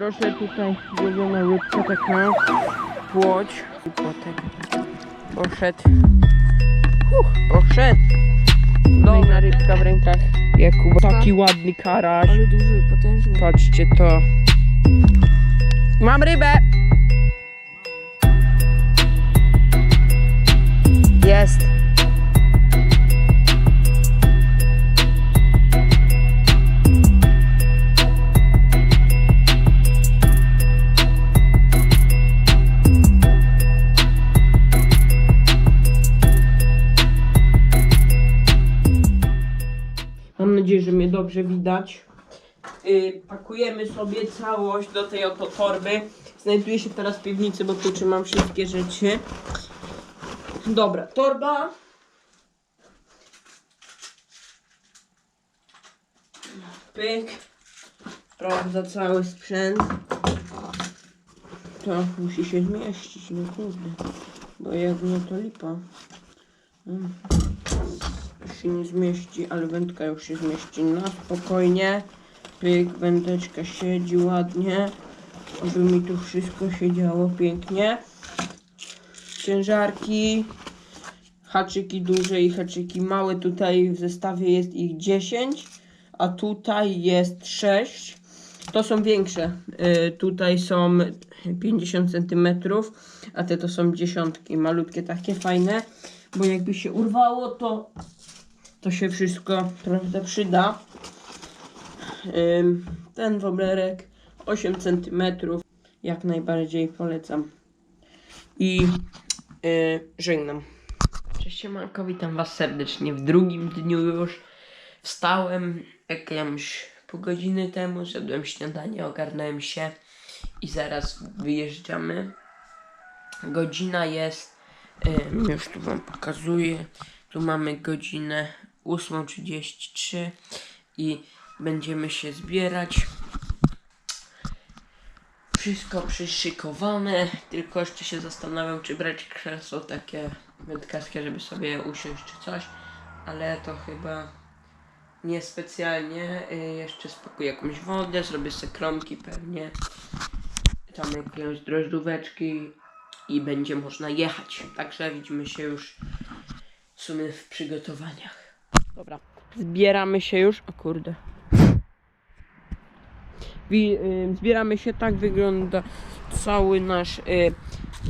Proszę tutaj zrobiona łódka taka, płoć i płotek. Poszedł. Uch, poszedł. Kolejna rybka w rękach Jakuba. Taki ładny karaś. Ale duży, potężny. Patrzcie to. Mam rybę! Dobrze widać. Y, pakujemy sobie całość do tej oto torby. Znajduję się teraz w piwnicy, bo tu trzymam wszystkie rzeczy. Dobra, torba. Pyk. Sprawdza cały sprzęt. To musi się zmieścić, no kurde. Bo jak nie to lipa. Mm. Się nie zmieści, ale wędka już się zmieści na spokojnie. Pyk, wędeczka siedzi ładnie. Aby mi tu wszystko się działo pięknie. Ciężarki. Haczyki duże i haczyki małe. Tutaj w zestawie jest ich 10, a tutaj jest 6. To są większe. Y, tutaj są 50 cm, a te to są dziesiątki. Malutkie, takie fajne. Bo jakby się urwało, to, to się wszystko prawda, przyda. Ten woblerek 8 cm jak najbardziej polecam. I yy, żegnam. Cześć siemanko, witam was serdecznie w drugim dniu już. Wstałem jakieś pół godziny temu, zjadłem śniadanie, ogarnąłem się i zaraz wyjeżdżamy. Godzina jest, już tu wam pokazuję, tu mamy godzinę 8.33 i będziemy się zbierać. Wszystko przyszykowane, tylko jeszcze się zastanawiam, czy brać krzesło takie wędkarskie, żeby sobie usiąść czy coś, ale to chyba niespecjalnie. Y, Jeszcze spakuję jakąś wodę, zrobię sobie kromki pewnie, tam jakieś drożdżóweczki i będzie można jechać. Także widzimy się już w sumie w przygotowaniach. Dobra, zbieramy się już. O kurde. Y, zbieramy się, tak wygląda cały nasz y,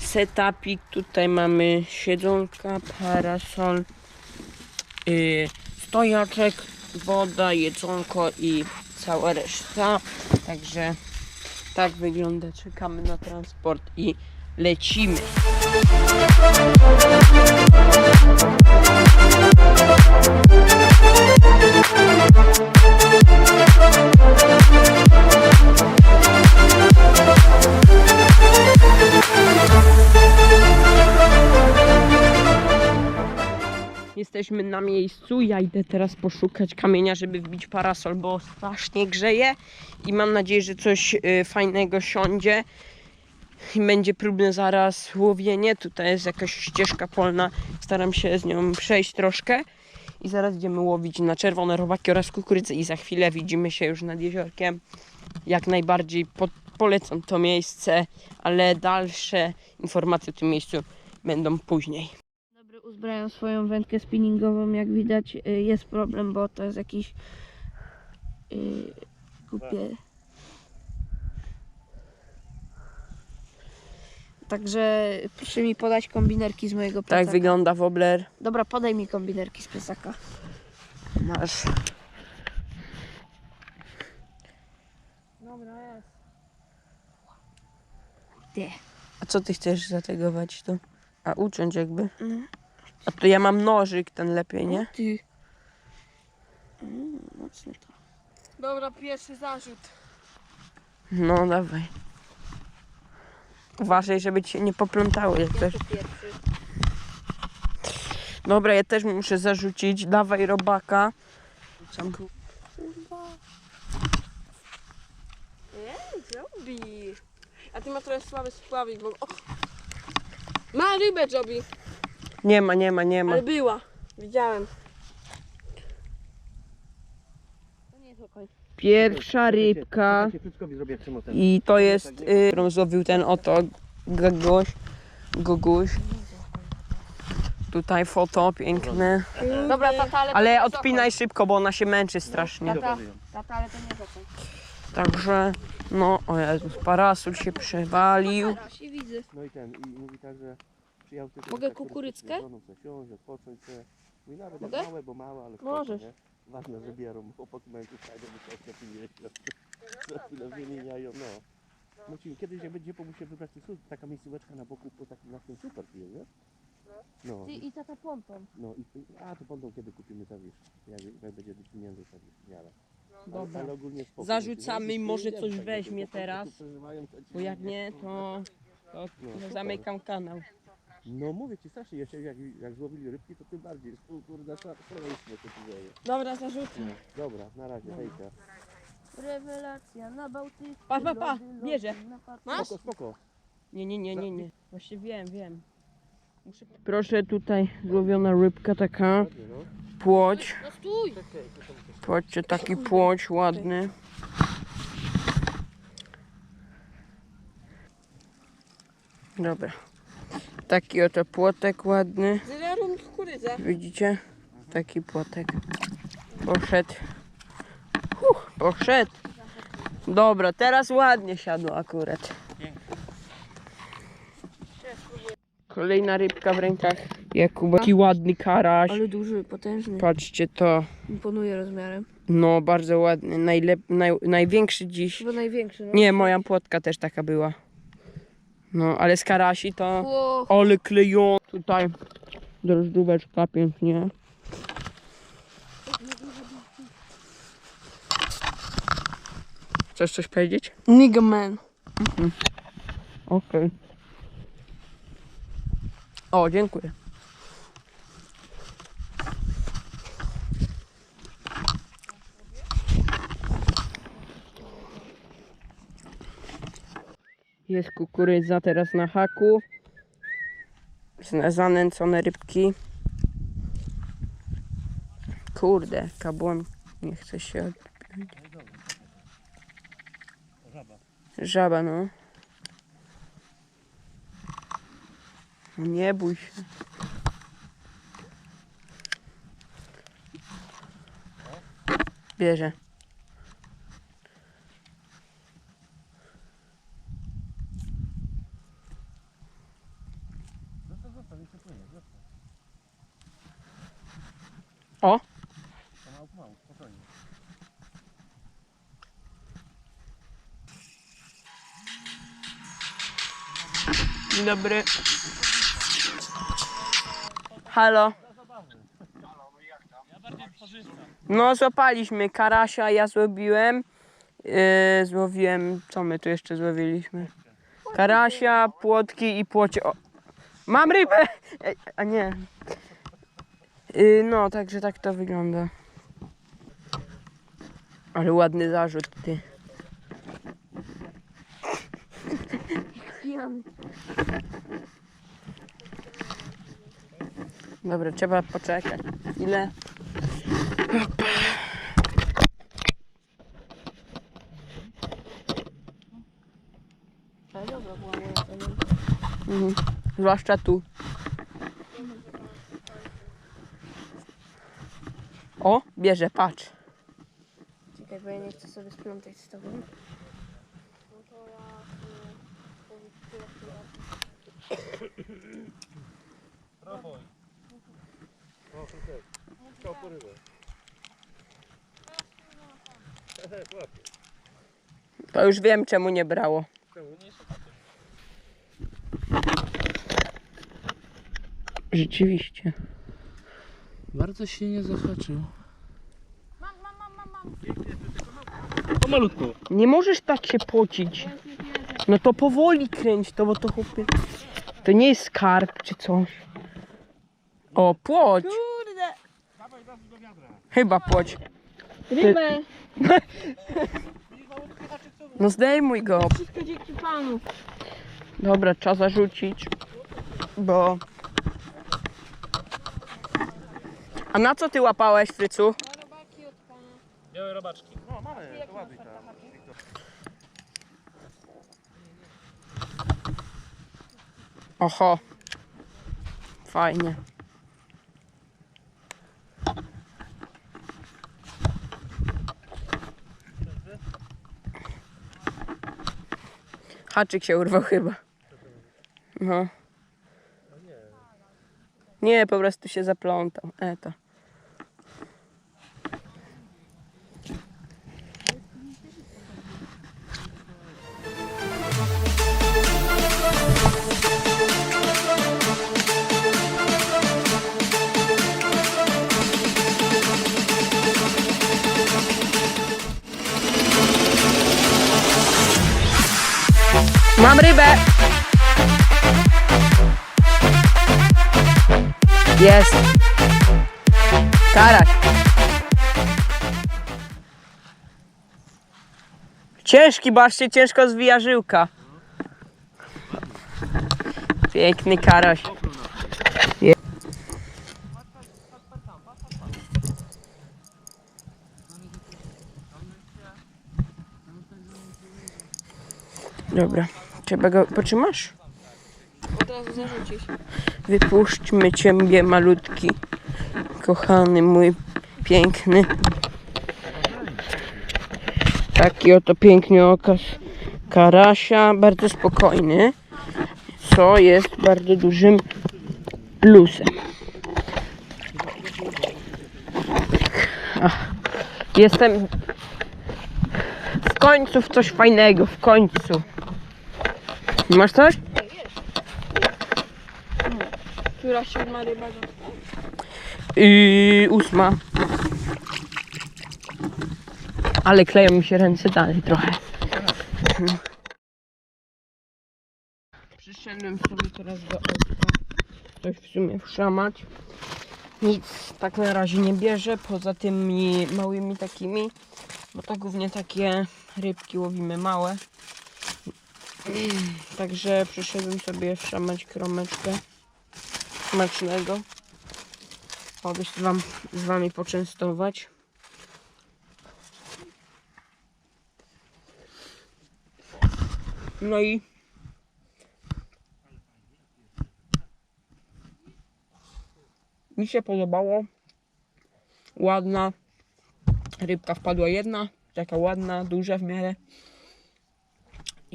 setupik. Tutaj mamy siedzonka, parasol, y, stojaczek, woda, jedzonko i cała reszta. Także tak wygląda. Czekamy na transport i lecimy. Jesteśmy na miejscu. Ja idę teraz poszukać kamienia, żeby wbić parasol, bo strasznie grzeje i mam nadzieję, że coś y, fajnego siądzie będzie próbne zaraz łowienie. Tutaj jest jakaś ścieżka polna. Staram się z nią przejść troszkę i zaraz idziemy łowić na czerwone robaki oraz kukurydzę i za chwilę widzimy się już nad jeziorkiem. Jak najbardziej po, polecam to miejsce, ale dalsze informacje o tym miejscu będą później. Dobry, uzbrajam swoją wędkę spinningową. Jak widać y, jest problem, bo to jest jakiś yy. Także proszę mi podać kombinerki z mojego plecaka. Tak wygląda wobler. Dobra, podaj mi kombinerki z plecaka. Masz. Dobra, jest. Ty. A co ty chcesz zategować tu? A uciąć jakby? Mm. A to ja mam nożyk, ten lepiej, nie? Ty. Mm, mocno to. Dobra, pierwszy zarzut. No dawaj. Uważaj, żeby ci się nie poplątało jak. Dobra, ja też muszę zarzucić. Dawaj robaka. Sam. Nie, Jobi. A ty ma trochę słaby spławik, bo... O! Ma rybę, Jobi, Nie ma, nie ma, nie ma. ale była. Widziałem. To nie Pierwsza rybka. I to jest, y, którą złowił ten oto Goguś. Goguś. Tutaj foto piękne. Dobra, tata, ale... Ale odpinaj szybko, bo ona się męczy strasznie. Tata, tata, ale to nie. Także, no, o Jezus, parasol się przewalił. Teraz i widzę. No i ten, i mówi tak, że. Mogę kukurydzkę? odpocząć. Mówi nawet Mogę? małe, bo małe, ale Możesz. spoko, nie? Ważne, że bierą, chłopaki mają tu fajne, bo to pilnie za chwilę wymieniają, no. Musimy, kiedyś jak będzie, muszę wybrać tych słów, taka miejscóweczka na boku, po takim na tym super pije, nie? No, Ty i tata pompą. no i, a to będą kiedy kupimy to wiesz, jak, jak będzie pieniędzy to wiesz, miarę. Dobra. Ale ogólnie spoko. Zarzucamy, może coś tak, weźmie teraz, to Bo jak nie, to, to No, no, zamykam kanał. No mówię ci strasznie, jeszcze jak, jak złowili rybki, to tym bardziej. Kurde, szaleństwo to tu dzieje. Dobra, zarzucę. Dobra, na razie, hejka. Rewelacja na Bałtyku. Pa, pa, pa, lody, lody bierze. na. Masz? Spoko, spoko. Nie, nie, nie, nie, nie. Właśnie wiem, wiem. Muszę... Proszę tutaj złowiona rybka taka, Ładnie, no. płoć. No stój! Tam coś- Patrzcie, taki płoć ładny. Dobra. Taki oto płotek ładny. Widzicie? Taki płotek. Poszedł. Huh, poszedł. Dobra, teraz ładnie siadło akurat. Kolejna rybka w rękach Jakuba. Taki ładny karaś. Ale duży, potężny. Patrzcie to. Imponuje rozmiarem. No, bardzo ładny. Najlep... Naj... Największy dziś. Chyba największy, no. Nie, moja płotka też taka była. No, ale z karasi to... Ło, Ale kleją. Tutaj drożdżóweczka pięknie. Chcesz coś powiedzieć? Nigga man. Okej. O, dziękuję. Jest kukurydza teraz na haku. Zanęcone rybki. Kurde, kabłon nie chce się odpiąć. Żaba, no. Nie bój się. Bierze. O! Pomału. Dzień dobry. Halo. No złapaliśmy karasia, ja złowiłem. Yy, złowiłem, co my tu jeszcze złowiliśmy? Karasia, płotki i płocie. O. Mam rybę! A nie. Yy, no, także tak to wygląda. Ale ładny zarzut, ty. Dobra, trzeba poczekać. Ile? Dobra była Mhm. Zwłaszcza tu. O, bierze, patrz. Czekaj, bo ja nie chcę sobie splątać z tobą. Chciał porywę. To już wiem, czemu nie brało. Rzeczywiście. Bardzo się nie zahaczył. Pomalutku. Nie możesz tak się pocić. No to powoli kręć to, bo to chłopie... To nie jest skarb czy coś. O, płoć. Kurde. Chyba płoć. Rybę! No zdejmuj go. Wszystko dzięki panu. Dobra, trzeba zarzucić, bo... A na co ty łapałeś, Frycu? Białe robaczki. No mamy, to ładuj tam. Oho. Fajnie. Haczyk się urwał chyba. No. Nie, po prostu się zaplątał. E Mam rybę! Jest! Karaś! Ciężki, baczcie, ciężko zwija żyłka. Piękny karaś. Dobra, trzeba go, potrzymasz? Od razu zarzucić. Wypuśćmy ciebie, malutki, kochany mój, piękny. Taki oto piękny okaz karasia, bardzo spokojny, co jest bardzo dużym plusem. Ach, jestem w końcu w coś fajnego, w końcu. Masz coś? Która siódma ryba do... Yy, ósma. Ale kleją mi się ręce dalej trochę. Przyszedłem sobie teraz do autka. Coś w sumie wszamać. Nic tak na razie nie bierze, poza tymi małymi takimi. Bo to głównie takie rybki łowimy małe. Także przyszedłem sobie wszamać kromeczkę smacznego. Mogę się wam, z wami poczęstować. No i mi się podobało. Ładna. Rybka wpadła jedna, taka ładna, duża w miarę.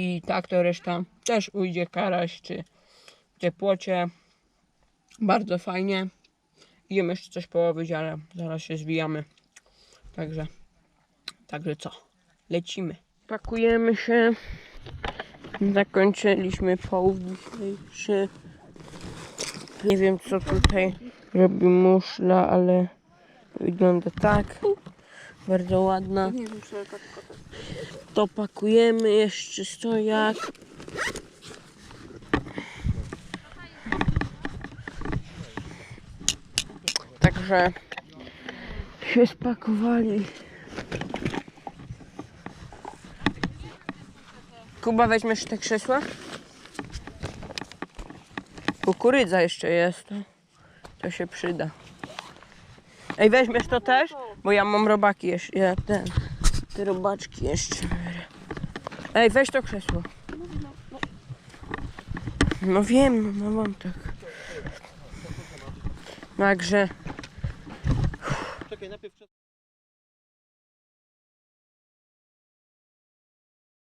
I tak to reszta też ujdzie karaś czy ciepłocie. Bardzo fajnie. Idziemy jeszcze coś połowić, ale zaraz się zwijamy. Także, także co? Lecimy. Pakujemy się. Zakończyliśmy połów dzisiejszy. Nie wiem co tutaj robi muszla, ale wygląda tak. Bardzo ładna. Nie wiem, to. Pakujemy jeszcze stojak. Także się spakowali. Kuba, weźmiesz te krzesła? Kukurydza jeszcze jest. To się przyda. Ej, weźmiesz to też? Bo ja mam robaki jeszcze. Ja ten. Te robaczki jeszcze. Ej, weź to krzesło. No wiem, no mam tak. Także